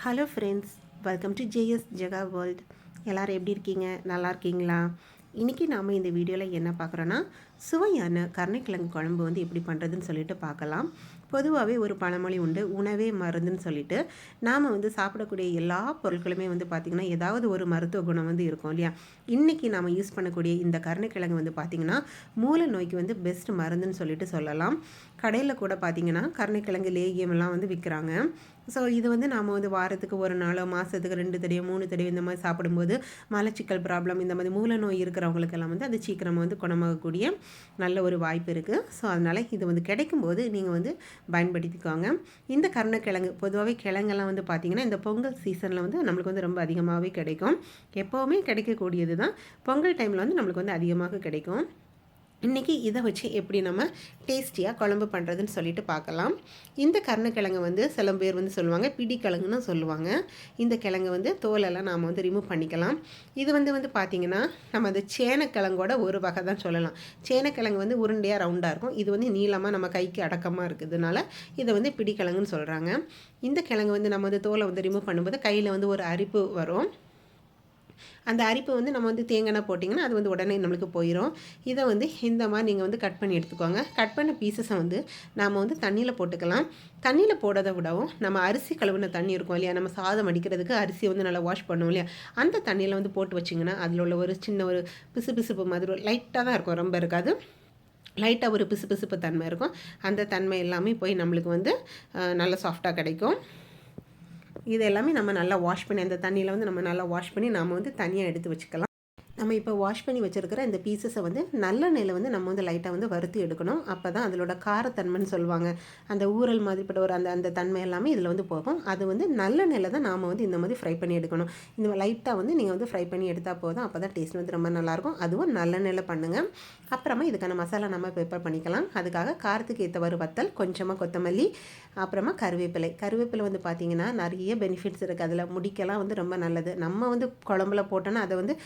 Hello friends welcome to JS Jega world எல்லோரும் எப்படி இருக்கீங்க? நல்லா இருக்கீங்களா? இன்றைக்கி நாம் இந்த வீடியோவில் என்ன பார்க்குறோன்னா சுவையான கருணைக்கிழங்கு குழம்பு வந்து எப்படி பண்ணுறதுன்னு சொல்லிட்டு பார்க்கலாம். பொதுவாகவே ஒரு பழமொழி உண்டு உணவே மருந்துன்னு சொல்லிட்டு. நாம் வந்து சாப்பிடக்கூடிய எல்லா பொருட்களுமே வந்து பார்த்திங்கன்னா ஏதாவது ஒரு மருத்துவ குணம் வந்து இருக்கும் இல்லையா? இன்றைக்கி நாம் யூஸ் பண்ணக்கூடிய இந்த கருணைக்கிழங்கு வந்து பார்த்திங்கன்னா மூல நோய்க்கு வந்து பெஸ்ட் மருந்துன்னு சொல்லிட்டு சொல்லலாம். கடையில் கூட பார்த்திங்கன்னா கருணைக்கிழங்கு லேகியமெல்லாம் வந்து விற்கிறாங்க ஸோ இது வந்து நாம் வந்து வாரத்துக்கு ஒரு நாளோ மாதத்துக்கு ரெண்டு தடையோ மூணு தடையோ இந்த மாதிரி சாப்பிடும்போது மலச்சிக்கல் ப்ராப்ளம் இந்த மாதிரி மூல நோய் இருக்கிறவங்களுக்கெல்லாம் வந்து அது சீக்கிரமாக வந்து குணமாகக்கூடிய நல்ல ஒரு வாய்ப்பு இருக்குது ஸோ அதனால் இது வந்து கிடைக்கும்போது நீங்கள் வந்து பயன்படுத்திக்கோங்க. இந்த கருணக்கிழங்கு பொதுவாகவே கிழங்கெல்லாம் வந்து பார்த்திங்கன்னா இந்த பொங்கல் சீசனில் வந்து நம்மளுக்கு வந்து ரொம்ப அதிகமாகவே கிடைக்கும். எப்போவுமே கிடைக்கக்கூடியது தான் பொங்கல் டைமில் வந்து நம்மளுக்கு வந்து அதிகமாக கிடைக்கும். இன்றைக்கி இதை வச்சு எப்படி நம்ம டேஸ்டியாக குழம்பு பண்ணுறதுன்னு சொல்லிட்டு பார்க்கலாம். இந்த கருணக்கிழங்கு வந்து சில பேர் வந்து சொல்லுவாங்க பிடி கிழங்குன்னு சொல்லுவாங்க. இந்த கிழங்கு வந்து தோலெல்லாம் நாம் வந்து ரிமூவ் பண்ணிக்கலாம். இது வந்து வந்து பார்த்திங்கன்னா நம்ம அந்த சேனக்கிழங்கோட ஒரு வகை தான் சொல்லலாம். சேனக்கிழங்கு வந்து உருண்டையாக ரவுண்டாக இருக்கும். இது வந்து நீளமாக நம்ம கைக்கு அடக்கமாக இருக்கிறதுனால இதை வந்து பிடிக்கிழங்குன்னு சொல்கிறாங்க இந்த கிழங்கு வந்து நம்ம வந்து தோலை வந்து ரிமூவ் பண்ணும்போது கையில் வந்து ஒரு அரிப்பு வரும். அந்த அரிப்பு வந்து நம்ம வந்து தேங்காய் போட்டிங்கன்னா அது வந்து உடனே நம்மளுக்கு போயிடும் இதை வந்து இந்த மாதிரி நீங்கள் வந்து கட் பண்ணி எடுத்துக்கோங்க. கட் பண்ண பீசஸை வந்து நாம் வந்து தண்ணியில் போட்டுக்கலாம். தண்ணியில் போடாத விடவும் நம்ம அரிசி கழுவுன தண்ணி இருக்கும் இல்லையா? நம்ம சாதம் அடிக்கிறதுக்கு அரிசி வந்து நல்லா வாஷ் பண்ணுவோம் இல்லையா? அந்த தண்ணியில் வந்து போட்டு வச்சிங்கன்னா அதில் உள்ள ஒரு சின்ன ஒரு பிசு பிசுப்பு மாதிரி லைட்டாக தான் இருக்கும். ரொம்ப இருக்காது. லைட்டாக ஒரு பிசு பிசுப்பு தன்மை இருக்கும். அந்த தன்மை எல்லாமே போய் நம்மளுக்கு வந்து நல்ல சாஃப்டாக கிடைக்கும். இது எல்லாமே நம்ம நல்லா வாஷ் பண்ணி அந்த தண்ணியில் வந்து நம்ம நல்லா வாஷ் பண்ணி நாம் வந்து தனியாக எடுத்து வச்சுக்கலாம். நம்ம இப்போ வாஷ் பண்ணி வச்சுருக்கிற இந்த பீசஸை வந்து நல்ல நிலை வந்து நம்ம வந்து லைட்டாக வந்து வறுத்து எடுக்கணும். அப்போ தான் அதோட காரத்தன்மைன்னு சொல்லுவாங்க. அந்த ஊரல் மாதிரிப்பட்ட ஒரு அந்த அந்த தன்மை எல்லாமே இதில் வந்து போகும். அது வந்து நல்ல நிலை தான் நாம் வந்து இந்த மாதிரி ஃப்ரை பண்ணி எடுக்கணும். இந்த லைட்டாக வந்து நீங்கள் வந்து ஃப்ரை பண்ணி எடுத்தால் போதும். அப்போ தான் டேஸ்ட் வந்து ரொம்ப நல்லாயிருக்கும். அதுவும் நல்ல நிலை பண்ணுங்கள் அப்புறமா இதுக்கான மசாலா நம்ம ப்ரிப்பேர் பண்ணிக்கலாம். அதுக்காக காரத்துக்கு ஏற்றவாறு வத்தல் கொஞ்சமாக கொத்தமல்லி அப்புறமா கருவேப்பிலை. கருவேப்பிலை வந்து பார்த்திங்கன்னா நிறைய பெனிஃபிட்ஸ் இருக்குது அதில் முடிக்கலாம் வந்து ரொம்ப நல்லது. நம்ம வந்து குழம்புல போட்டோன்னா அதை வந்து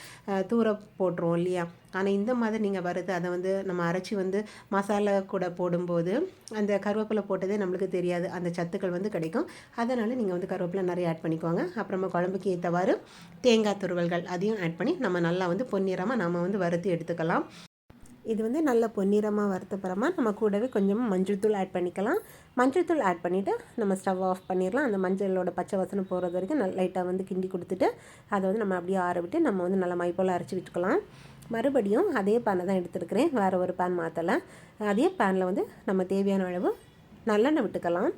தூ ஊற போட்டுருவோம் இல்லையா? ஆனால் இந்த மாதிரி நீங்கள் வருது அதை வந்து நம்ம அரைச்சி வந்து மசாலா கூட போடும்போது அந்த கருவேப்பிலை போட்டதே நம்மளுக்கு தெரியாது. அந்த சத்துக்கள் வந்து கிடைக்கும். அதனால் நீங்கள் வந்து கருவேப்பிலை நிறைய ஆட் பண்ணிக்கோங்க. அப்புறமா குழம்புக்கு ஏற்றவாறு தேங்காய் துருவல்கள் அதையும் ஆட் பண்ணி நம்ம நல்லா வந்து பொன்னிறமாக நம்ம வந்து வறுத்து எடுத்துக்கலாம். இது வந்து நல்ல பொன்னிறமாக வறுத்தப்புறமா நம்ம கூடவே கொஞ்சமாக மஞ்சள் தூள் ஆட் பண்ணிக்கலாம். மஞ்சள் தூள் ஆட் பண்ணிவிட்டு நம்ம ஸ்டவ் ஆஃப் பண்ணிடலாம். அந்த மஞ்சளோட பச்சை வசனம் போகிறது வரைக்கும் நல்ல லைட்டாக வந்து கிண்டி கொடுத்துட்டு அதை வந்து நம்ம அப்படியே ஆற விட்டு நம்ம வந்து நல்லா மைப்போல் அரைச்சி விட்டுக்கலாம். மறுபடியும் அதே பேனை தான் எடுத்துருக்கிறேன். வேறு ஒரு பேன் மாற்றலை அதே பேனில் வந்து நம்ம தேவையான அளவு நல்லெண்ணெய் விட்டுக்கலாம்.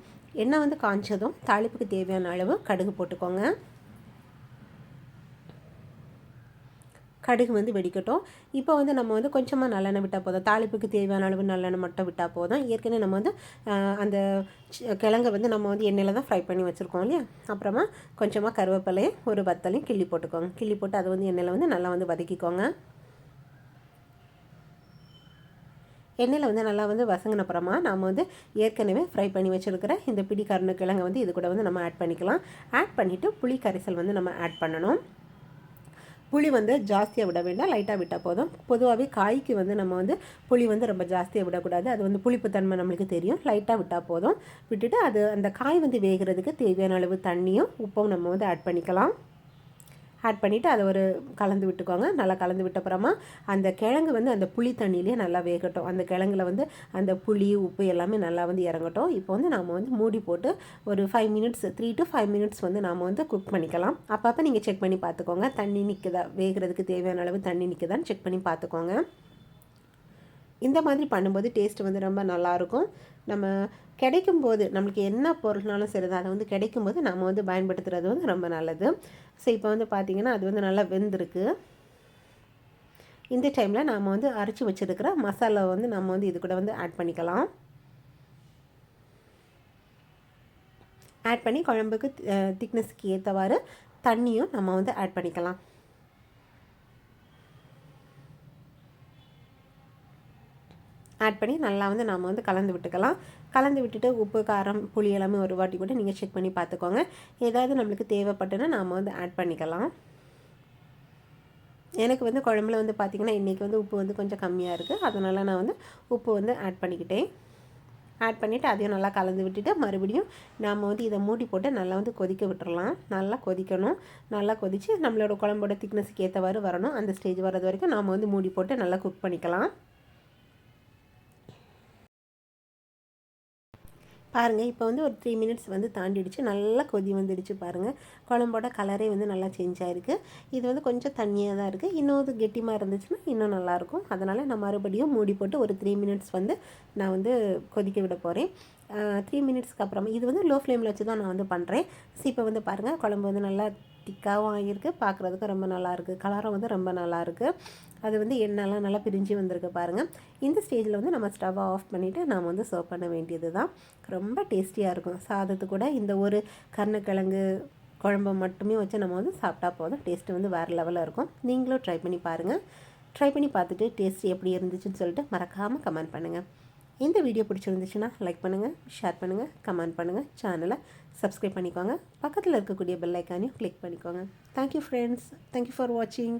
எண்ணெய் வந்து காய்ச்சதும் தாளிப்புக்கு தேவையான அளவு கடுகு போட்டுக்கோங்க. கடுகு வந்து வெடிக்கட்டும். இப்போ வந்து நம்ம வந்து கொஞ்சமாக நல்லெண்ணெய் விட்டால் போதும். தாளிப்புக்கு தேவையான அளவு நல்லெண்ணெய் மட்டும் விட்டால் போதும். ஏற்கனவே நம்ம வந்து அந்த கிழங்கை வந்து நம்ம வந்து எண்ணெயில் தான் ஃப்ரை பண்ணி வச்சுருக்கோம் இல்லையா? அப்புறமா கொஞ்சமாக கருவேப்பிலையும் ஒரு வத்தலையும் கிள்ளி போட்டுக்கோங்க. கிள்ளி போட்டு அதை வந்து எண்ணெயில் வந்து நல்லா வந்து வதக்கிக்கோங்க. எண்ணெயில் வந்து நல்லா வந்து வசங்கின அப்புறமா வந்து ஏற்கனவே ஃப்ரை பண்ணி வச்சுருக்கிற இந்த பிடி கருணக்கிழங்கை வந்து இது கூட வந்து நம்ம ஆட் பண்ணிக்கலாம். ஆட் பண்ணிவிட்டு புளி கரைசல் வந்து நம்ம ஆட் பண்ணணும். புளி வந்து ஜாஸ்தியாக விட வேண்டாம் லைட்டாக விட்டால் போதும். பொதுவாகவே காய்க்கு வந்து நம்ம வந்து புளி வந்து ரொம்ப ஜாஸ்தியாக விடக்கூடாது. அது வந்து புளிப்புத்தன்மை நம்மளுக்கு தெரியும். லைட்டாக விட்டால் போதும். விட்டுட்டு அது அந்த காய் வந்து வேகிறதுக்கு தேவையான அளவு தண்ணியும் உப்பும் நம்ம வந்து ஆட் பண்ணிக்கலாம். ஆட் பண்ணிவிட்டு அதை ஒரு கலந்து விட்டுக்கோங்க. நல்லா கலந்து விட்டப்புறமா அந்த கிழங்கு வந்து அந்த புளி தண்ணியிலே நல்லா வேகட்டும். அந்த கிழங்குல வந்து அந்த புளி உப்பு எல்லாமே நல்லா வந்து இறங்கட்டும். இப்போ வந்து நாம் வந்து மூடி போட்டு ஒரு five minutes three to five minutes வந்து நாம் வந்து குக் பண்ணிக்கலாம். அப்பப்போ நீங்கள் செக் பண்ணி பார்த்துக்கோங்க. தண்ணி நிற்குதா வேகிறதுக்கு தேவையான அளவு தண்ணி நிற்குதான்னு செக் பண்ணி பார்த்துக்கோங்க. இந்த மாதிரி பண்ணும்போது டேஸ்ட் வந்து ரொம்ப நல்லாயிருக்கும். நம்ம கிடைக்கும்போது நம்மளுக்கு என்ன பொருள்னாலும் சரி அதை வந்து கிடைக்கும்போது நம்ம வந்து பயன்படுத்துகிறது வந்து ரொம்ப நல்லது. ஸோ இப்போ வந்து பார்த்திங்கன்னா அது வந்து நல்லா வெந்திருக்கு. இந்த டைமில் நாம் வந்து அரைச்சி வச்சுருக்கிற மசாலா வந்து நம்ம வந்து இது கூட வந்து ஆட் பண்ணிக்கலாம். ஆட் பண்ணி குழம்புக்கு திக்னஸ்க்கு ஏற்றவாறு தண்ணியும் நம்ம வந்து ஆட் பண்ணிக்கலாம். ஆட் பண்ணி நல்லா வந்து நாம் வந்து கலந்து விட்டுக்கலாம். கலந்து விட்டுட்டு உப்பு காரம் புளி எல்லாமே ஒரு வாட்டி கூட நீங்கள் செக் பண்ணி பார்த்துக்கோங்க ஏதாவது நம்மளுக்கு தேவைப்பட்டுன்னா நாம் வந்து ஆட் பண்ணிக்கலாம். எனக்கு வந்து குழம்புல வந்து பார்த்திங்கன்னா இன்றைக்கி வந்து உப்பு வந்து கொஞ்சம் கம்மியாக இருக்குது அதனால் நான் வந்து உப்பு வந்து ஆட் பண்ணிக்கிட்டேன். ஆட் பண்ணிவிட்டு அதையும் நல்லா கலந்து விட்டுட்டு மறுபடியும் நாம் வந்து இதை மூடி போட்டு நல்லா வந்து கொதிக்க விட்டுறலாம். நல்லா கொதிக்கணும். நல்லா கொதித்து நம்மளோட குழம்போட திக்னஸுக்கு ஏற்றவாறு வரணும். அந்த ஸ்டேஜ் வர்றது வரைக்கும் நாம் வந்து மூடி போட்டு நல்லா குக் பண்ணிக்கலாம். பாருங்கள் இப்போ வந்து ஒரு த்ரீ மினிட்ஸ் வந்து தாண்டிடுச்சு. நல்லா கொதி வந்துடுச்சு பாருங்கள் குழம்போட கலரே வந்து நல்லா சேஞ்ச் ஆகிருக்கு இது வந்து கொஞ்சம் தண்ணியாக தான் இருக்குது இன்னும் கெட்டிமாக இருந்துச்சுன்னா இன்னும் நல்லாயிருக்கும் அதனால் நான் மறுபடியும் மூடி போட்டு ஒரு த்ரீ மினிட்ஸ் வந்து நான் வந்து கொதிக்க விட போகிறேன் த்ரீ மினிட்ஸ்க்கு அப்புறமா இது வந்து லோ ஃப்ளேமில் வச்சு தான் நான் வந்து பண்ணுறேன் இப்போ வந்து பாருங்கள் குழம்பு வந்து நல்லா திக்காகவும் ஆகியிருக்கு பார்க்குறதுக்கு ரொம்ப நல்லாயிருக்கு. கலரும் வந்து ரொம்ப நல்லாயிருக்கு. அது வந்து எண்ணெய்லாம் நல்லா பிரிஞ்சு வந்திருக்கு பாருங்கள் இந்த ஸ்டேஜில் வந்து நம்ம ஸ்டவ்வை ஆஃப் பண்ணிவிட்டு நாம் வந்து சர்வ் பண்ண வேண்டியது தான் ரொம்ப டேஸ்டியாக இருக்கும். சாதத்து கூட இந்த ஒரு கருணக்கிழங்கு குழம்பு மட்டுமே வச்சு நம்ம வந்து சாப்பிட்டா போதும். டேஸ்ட்டு வந்து வேறு லெவலில் இருக்கும். நீங்களும் ட்ரை பண்ணி பாருங்கள் ட்ரை பண்ணி பார்த்துட்டு டேஸ்ட் எப்படி இருந்துச்சுன்னு சொல்லிட்டு மறக்காமல் கமெண்ட் பண்ணுங்கள் இந்த வீடியோ பிடிச்சிருந்துச்சுன்னா லைக் பண்ணுங்கள் ஷேர் பண்ணுங்கள் கமெண்ட் பண்ணுங்கள் சேனலை சப்ஸ்கிரைப் பண்ணிக்கோங்க. பக்கத்தில் இருக்கக்கூடிய பெல் ஐக்கானையும் கிளிக் பண்ணிக்கோங்க. தேங்க்யூ ஃப்ரெண்ட்ஸ் தேங்க்யூ ஃபார் வாட்சிங்